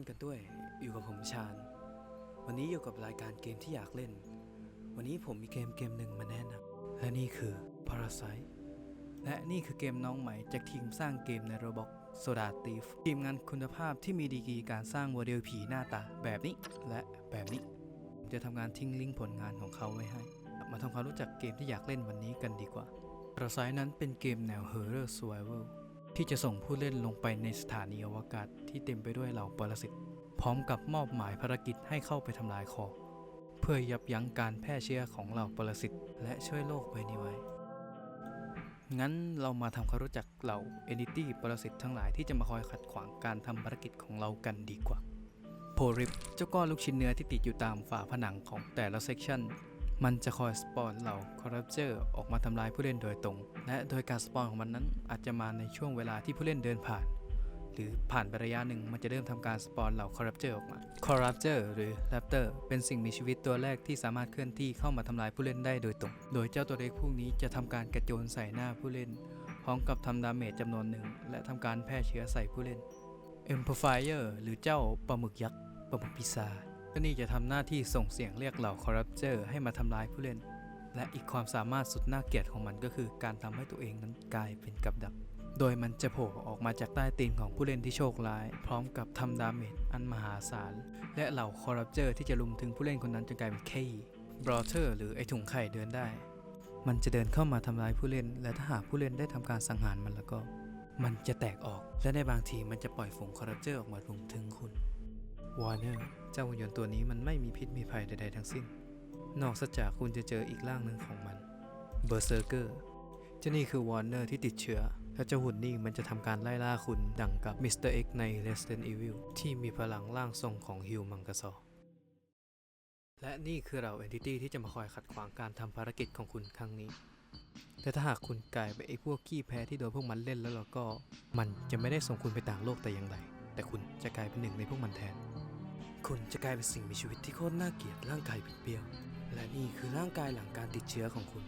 านกันด้วย อยู่กับผมชาญ วันนี้อยู่กับรายการเกมที่อยากเล่น วันนี้ผมมีเกมเกมหนึ่งมาแนะนำและนี่คือ Parasite และนี่คือเกมน้องใหม่จากทีมสร้างเกมในระบบโซดาตีฟทีมงานคุณภาพที่มีดีกรีการสร้างโมเดลผีหน้าตาแบบนี้และแบบนี้ ผมจะทำการทิ้งลิงก์ผลงานของเขาไว้ให้ มาทำความรู้จักเกมที่อยากเล่นวันนี้กันดีกว่า Parasite นั้นเป็นเกมแนว Horror Survival ที่จะส่งผู้เล่นลงไปในสถานีอวกาศที่เต็มไปด้วยเหล่าปรสิต พร้อมกับมอบหมายภารกิจให้เข้าไปทำลายคอ เพื่อยับยั้งการแพร่เชื้อของเหล่าปรสิต และช่วยโลกใบนี้ไว้ งั้นเรามาทำความรู้จักเหล่า Entity ปรสิตทั้งหลายที่จะมาคอยขัดขวางการทำภารกิจของเรากันดีกว่าโพริปเจ้าก้อนลูกชิ้นเนื้อที่ติดอยู่ตามฝาผนังของแต่ละเซกชัน มันจะคอยสปอนเหล่าคอร์รัปเจอร์ออกมาทำลายผู้เล่นโดยตรง และโดยการสปอนของมันนั้นอาจจะมาในช่วงเวลาที่ผู้เล่นเดินผ่าน หรือผ่านไประยะหนึ่งมันจะเริ่มทำการสปอนเหล่าคอร์รัปเจอร์ออกมาคอร์รัปเจอร์หรือแรปเตอร์เป็นสิ่งมีชีวิตตัวแรกที่สามารถเคลื่อนที่เข้ามาทำลายผู้เล่นได้โดยตรง โดยเจ้าตัวเล็กพวกนี้จะทำการกระโจนใส่หน้าผู้เล่น พร้อมกับทำดาเมจจำนวนหนึ่ง และทำการแพร่เชื้อใส่ผู้เล่น e m p l i f i e r หรือเจ้าปลาหมึกยักษ์ปลาหมึกปีศา จก็นี่จะทำหน้าที่ส่งเสียงเรียกเหล่าคอร์รัปเจอร์ให้มาทำลายผู้เล่น และอีกความสามารถสุดน่าเกลียดของมันก็คือการทำให้ตัวเองนั้นกลายเป็นกับดัก โดยมันจะโผล่ออกมาจากใต้ตีนของผู้เล่นที่โชคร้าย พร้อมกับทำดาเมจอันมหาศาล และเหล่าคอร์รัปเจอร์ที่จะลุมถึงผู้เล่นคนนั้นจนกลายเป็นเคบรอเทอร์หรือไอถุงไข่เดินได้ มันจะเดินเข้ามาทำลายผู้เล่น และถ้าหากผู้เล่นได้ทำการสังหารมันแล้วก็ มันจะแตกออกและในบางทีมันจะปล่อยฝูงคอร์รัปเจอร์ออกมารุมถึงคุณ วอร์เนอร์เจ้าหุ่นยนต์ตัวนี้มันไม่มีพิษมีภัยใดๆทั้งสิ้น นอกจากคุณจะเจออีกร่างหนึ่งของมันเบอร์เซอร์เกอร์เจ้านี่คือวอร์เนอร์ที่ติดเชื้อและเจ้าหุ่นนี่มันจะทำการไล่ล่าคุณดังกับมิสเตอร์เอ็กใน Resident Evil ที่มีพลังร่างทรงของฮิวมังกซอและนี่คือเรา Entity ที่จะมาคอยขัดขวางการทำภารกิจของคุณครั้งนี้ แต่ถ้าหากคุณกลายเป็นไอ้พวกขี้แพ้ที่โดนพวกมันเล่นแล้วเราก็ มันจะไม่ได้ส่งคุณไปต่างโลกแต่อย่างใดแต่คุณจะกลายเป็นหนึ่งในพวกมันแทน คุณจะกลายเป็นสิ่งมีชีวิตที่โคตรน่าเกลียดร่างกายบิดเบี้ยว และนี่คือร่างกายหลังการติดเชื้อของคุณ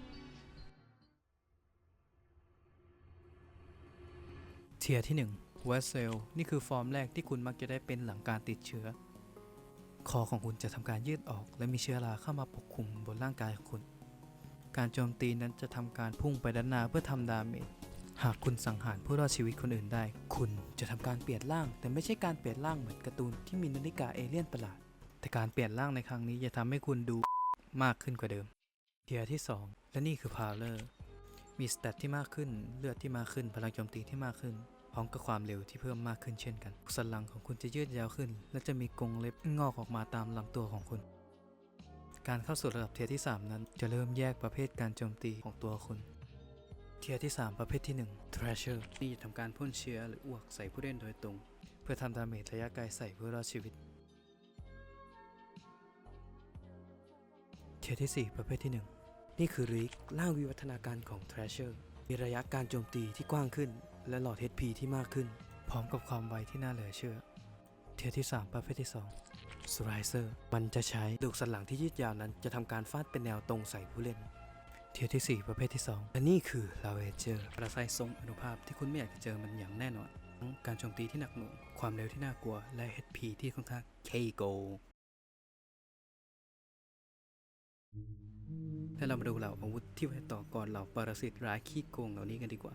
เทียที่1 w e s s e l นี่คือฟอร์มแรกที่คุณมักจะได้เป็นหลังการติดเชื้อ คอของคุณจะทำการยืดออก และมีเชื้อราเข้ามาปกคลุมบนร่างกายของคุณ การโจมตีนั้นจะทำการพุ่งไปด้านหน้าเพื่อทำดาเมจ หากคุณสังหารผู้รอดชีวิตคนอื่นได้ คุณจะทำการเปลี่ยนร่าง แต่ไม่ใช่การเปลี่ยนร่างเหมือนการ์ตูนที่มีนาฬิกาเอเลี่ยนประหลาด แต่การเปลี่ยนร่างในครั้งนี้จะทำให้คุณดูมากขึ้นกว่าเดิมเทียร์ที่ 2 และนี่คือพาวเลอร์ มีสเตตที่มากขึ้น เลือดที่มากขึ้น พลังโจมตีที่มากขึ้น พร้อมกับความเร็วที่เพิ่มมากขึ้นเช่นกัน สันหลังของคุณจะยืดยาวขึ้น และจะมีกรงเล็บงอกออกมาตามลำตัวของคุณ การเข้าสู่ระดับเทียร์ที่ 3 นั้น จะเริ่มแยกประเภทการโจมตีของตัวคุณ เทียร์ที่ 3 ประเภทที่ 1 Thrasher นี่จะทำการพ่นเชื้อหรืออ้วกใส่ผู้เล่นโดยตรง เพื่อทำดาเมจระยะไกลใส่ผู้รอดชีวิต เทียร์ที่ 4 ประเภทที่ 1 นี่คือริกร่างวิวัฒนาการของ Thrasher มีระยะการโจมตีที่กว้างขึ้น และหลอด HP ที่มากขึ้น พร้อมกับความไวที่น่าเหลือเชื่อ เทียร์ที่ 3 ประเภทที่ 2 s r i s e r มันจะใช้ดูกสันหลังที่ยืดยาวนั้นจะทำการฟาดเป็นแนวตรงใส่ผู้เล่น เทียร์ที่ 4 ประเภทที่ 2 และนี่คือ l a v a g e r ประไซทรงอนุภาพที่คุณไม่อยากจะเจอมันอย่างแน่นอนทั้งการโจมตีที่หนักหน่วง ความเร็วที่น่ากลัว และ HP ที่ค่อนข้าง K-Go และเรามาดูเหล่าอาวุธที่ไว้ต่อกรเหล่าปรสิตร้ายขี้โกงเหล่านี้กันดีกว่า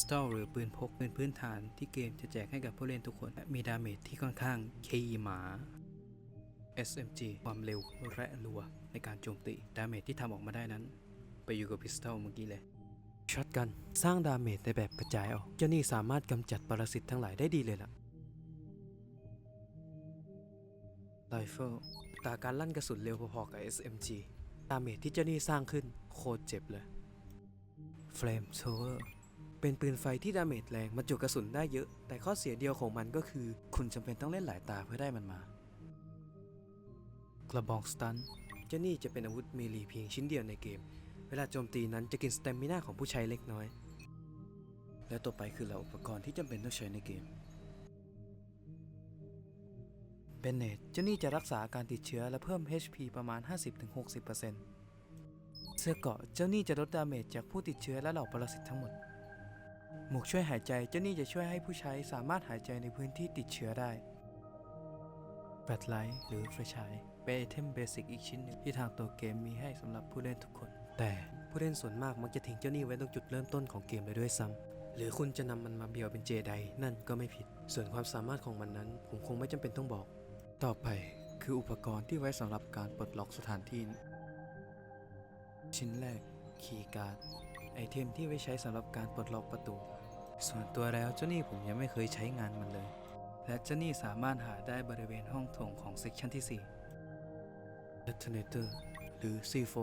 สตอลหรือปืนพกเป็นพื้นฐานที่เกมจะแจกให้กับผู้เล่นทุกคนและมีดาเมจที่ค่อนข้างเคหมา SMG ความเร็วและรัวในการโจมตี ดาเมจที่ทำออกมาได้นั้น ไปอยู่กับพิสตอลเมื่อกี้เลยช็อตกันสร้างดาเมจในแบบกระจายออกเจ้านี่สามารถกำจัดปรสิตทั้งหลายได้ดีเลยล่ะไรเฟิลตราการลั่นกระสุนเร็วพอๆกับ SMG ดาเมจที่เจ้านี่สร้างขึ้นโคตรเจ็บเลย Flame Thrower เป็นปืนไฟที่ดาเมจแรงมันจุกระสุนได้เยอะ แต่ข้อเสียเดียวของมันก็คือ คุณจำเป็นต้องเล่นหลายตาเพื่อได้มันมาก ระบองสตันเจ้านี่จะเป็นอาวุธเมลีเพียงชิ้นเดียวในเกม เวลาโจมตีนั้นจะกินสเตมินาของผู้ใช้เล็กน้อย และต่อไปคือเหล่าอุปกรณ์ที่จำเป็นต้องใช้ในเกมเบนเนตเจ้านี่จะรักษาการติดเชื้อและเพิ่ม HP ประมาณ 50-60%เสื้อเกาะเจ้านี่จะลดดาเมจจากผู้ติดเชื้อและเหล่าปรสิตทั้งหมด หมวกช่วยหายใจเจ้านี่จะช่วยให้ผู้ใช้สามารถหายใจในพื้นที่ติดเชื้อได้แบตไลท์หรือไฟฉาย เป็นไอเทมเบสิกอีกชิ้นหนึ่งที่ทางตัวเกมมีให้สำหรับผู้เล่นทุกคน แต่ผู้เล่นส่วนมากมักจะทิ้งเจ้านี่ไว้ตรงจุดเริ่มต้นของเกมเลยด้วยซ้ำหรือคุณจะนำมันมาเบียวเป็นเจไดนั่นก็ไม่ผิด ส่วนความสามารถของมันนั้น ผมคงไม่จำเป็นต้องบอก ต่อไปคืออุปกรณ์ที่ไว้สำหรับการปลดล็อกสถานที่ ชิ้นแรกคีย์การ์ดไอเทมที่ไว้ใช้สำหรับการปลดล็อกประตู ส่วนตัวแล้วเจ้านี่ผมยังไม่เคยใช้งานมันเลย และเจ้านี่สามารถหาได้บริเวณห้องโถงของเซกชันที่4 Detonator หรือ C4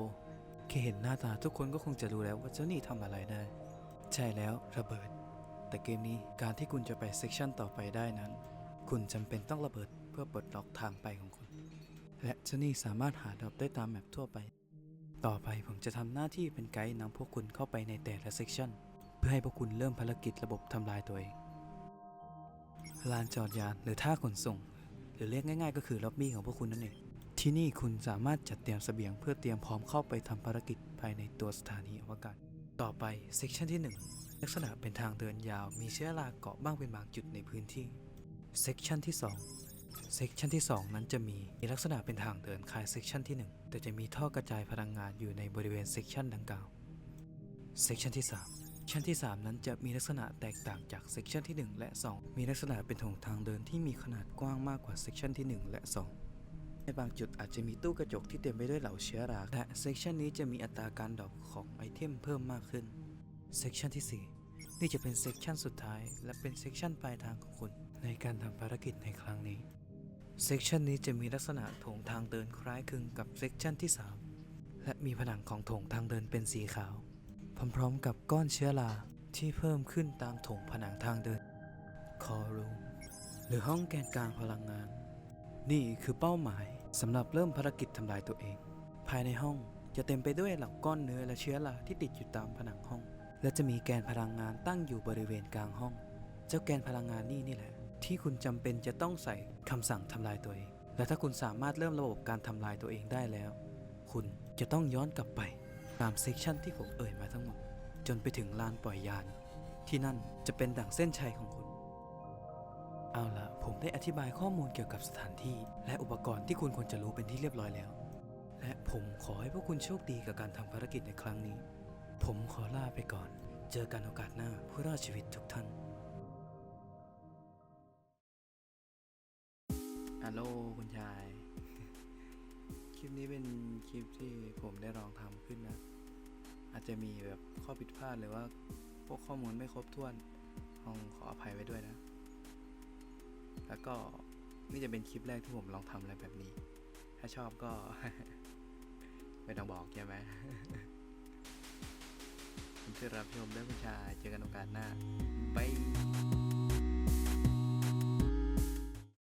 แค่เห็นหน้าตาทุกคนก็คงจะรู้แล้วว่าเจ้านี่ทำอะไรได้ ใช่แล้วระเบิด แต่เกมนี้การที่คุณจะไปเซกชันต่อไปได้นั้น คุณจำเป็นต้องระเบิดเพื่อปลดล็อกทางไปของคุณ และเจ้านี่สามารถหาดรอปได้ตามแมปทั่วไป ต่อไปผมจะทำหน้าที่เป็นไกด์นำพวกคุณเข้าไปในแต่ละเซกชันเพื่อให้พวกคุณเริ่มภารกิจระบบทำลายตัวเองลานจอดยานหรือท่าขนส่ง หรือเรียกง่าย ๆ ก็คือล็อบบี้ของพวกคุณนั่นเอง ที่นี่คุณสามารถจัดเตรียมเสบียงเพื่อเตรียมพร้อมเข้าไปทำภารกิจภายในตัวสถานีอวกาศ ต่อไปเซกชันที่ 1 ลักษณะเป็นทางเดินยาวมีเชื้อราเกาะบ้างเป็นบางจุดในพื้นที่เซกชันที่2เซกชันที่ 2 นั้นจะมีมีลักษณะเป็นทางเดินคล้ายเซกชันที่ 1 แต่จะมีท่อกระจายพลังงานอยู่ในบริเวณเซกชันดังกล่าวเซกชันที่ 3 ชั้นที่ 3 นั้นจะมีลักษณะแตกต่างจากเซกชันที่ 1 และ 2 มีลักษณะเป็นถงทางเดินที่มีขนาดกว้างมากกว่าเซกชันที่ 1 และ 2 ในบางจุดอาจจะมีตู้กระจกที่เต็มไปด้วยเหล่าเชื้อรา และเซกชันนี้จะมีอัตราการดรอปของไอเทมเพิ่มมากขึ้น เซกชันที่ 4 นี่จะเป็นเซกชันสุดท้าย และเป็นเซกชันปลายทางของคุณ ในการทำภารกิจในครั้งนี้ เซกชันนี้จะมีลักษณะโถงทางเดินคล้ายคลึงกับเซกชันที่ 3 และมีผนังของโถงทางเดินเป็นสีขาว พร้อมๆกับก้อนเชื้อราที่เพิ่มขึ้นตามโถงผนังทางเดิน คอรูมหรือห้องแกนกลางพลังงาน นี่คือเป้าหมายสำหรับเริ่มภารกิจทำลายตัวเอง ภายในห้องจะเต็มไปด้วยเหล่าก้อนเนื้อและเชื้อราที่ติดอยู่ตามผนังห้อง และจะมีแกนพลังงานตั้งอยู่บริเวณกลางห้อง เจ้าแกนพลังงานนี่นี่แหละ ที่คุณจำเป็นจะต้องใส่คำสั่งทำลายตัวเอง และถ้าคุณสามารถเริ่มระบบการทำลายตัวเองได้แล้ว คุณจะต้องย้อนกลับไปตามเซกชันที่ผมเอ่ยมาทั้งหมด จนไปถึงลานปล่อยยาน ที่นั่นจะเป็นดั่งเส้นชัยของคุณ เอาละผมได้อธิบายข้อมูลเกี่ยวกับสถานที่ และอุปกรณ์ที่คุณควรจะรู้เป็นที่เรียบร้อยแล้ว และผมขอให้พวกคุณโชคดีกับการทำภารกิจในครั้งนี้ ผมขอลาไปก่อน เจอกันโอกาสหน้าผู้รอดชีวิตทุกท่านฮัลโหลคุณชาย คลิปนี้เป็นคลิปที่ผมได้ลองทำขึ้นนะ อาจจะมีแบบข้อผิดพลาดหรือว่าพวกข้อมูลไม่ครบถ้วนต้องขออภัยไว้ด้วยนะ ก็นี่จะเป็นคลิปแรกที่ผมลองทำอะไรแบบนี้ ถ้าชอบก็ ไม่ต้องบอกใช่ไหมคุณที่รับชมด้วยคุณชายเจอกันโอกาสหน้า ไป